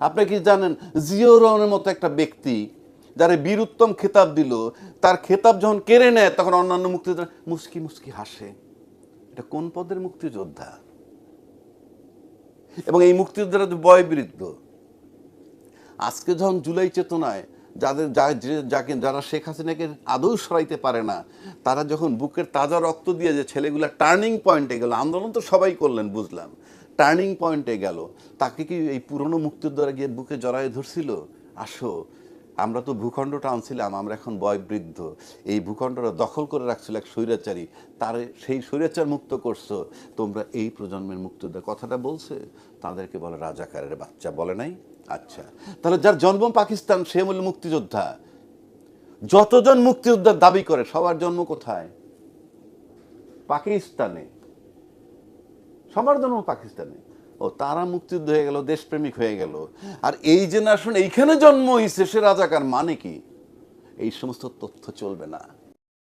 আপনি কি জানেন জিয়াউর রহমানের মতো একটা ব্যক্তি যারা বীরুত্তম খেতাব দিল, তার খেতাব যখন কেড়ে নেয়, তখন অন্যান্য মুক্তিযোদ্ধা, মুস্কি মুস্কি হাসে। এটা কোন পদের মুক্তিযোদ্ধা? এবং এই মুক্তিযোদ্ধারা যে বয়বৃদ্ধ। আজকে যখন জুলাই চেতনায় যাদের, যে- যাকে, যারা শেখ হাসিনাকে আদৌ সরাইতে পারে না, তারা যখন বুকের তাজা রক্ত দিয়ে যে ছেলেগুলা টার্নিং পয়েন্টে গেল, আন্দোলন তো সবাই করলেন, বুঝলাম। টার্নিং পয়েন্টে গেল। তাকে কি এই পুরনো মুক্তিযোদ্ধারা গিয়ে বুকে জড়ায় ধরছিল? আসো, আমরা তো ভূখণ্ডটা আনছিলাম, আমরা এখন বয়বৃদ্ধ। এই ভূখণ্ডটা দখল করে রাখছিল এক স্বৈরাচারী। তার, সেই স্বৈরাচার মুক্ত করছ। তোমরা এই প্রজন্মের মুক্তিযোদ্ধা। কথাটা বলছে, তাদেরকে বলে রাজাকারের বাচ্চা, বলে নাই? আচ্ছা। তাহলে যার জন্ম পাকিস্তান, সে মূল মুক্তিযোদ্ধা। যতজন মুক্তিযোদ্ধার দাবি করে, সবার জন্ম কোথায়? পাকিস্তানে। সবার জন্ম পাকিস্তানে। ও, তারা মুক্তিযুদ্ধ হয়ে গেল, দেশপ্রেমিক হয়ে গেল। আর এই জেনারেশন এইখানে জন্ম হয়েছে সে রাজাকার মানে কি? এই সমস্ত তথ্য চলবে না।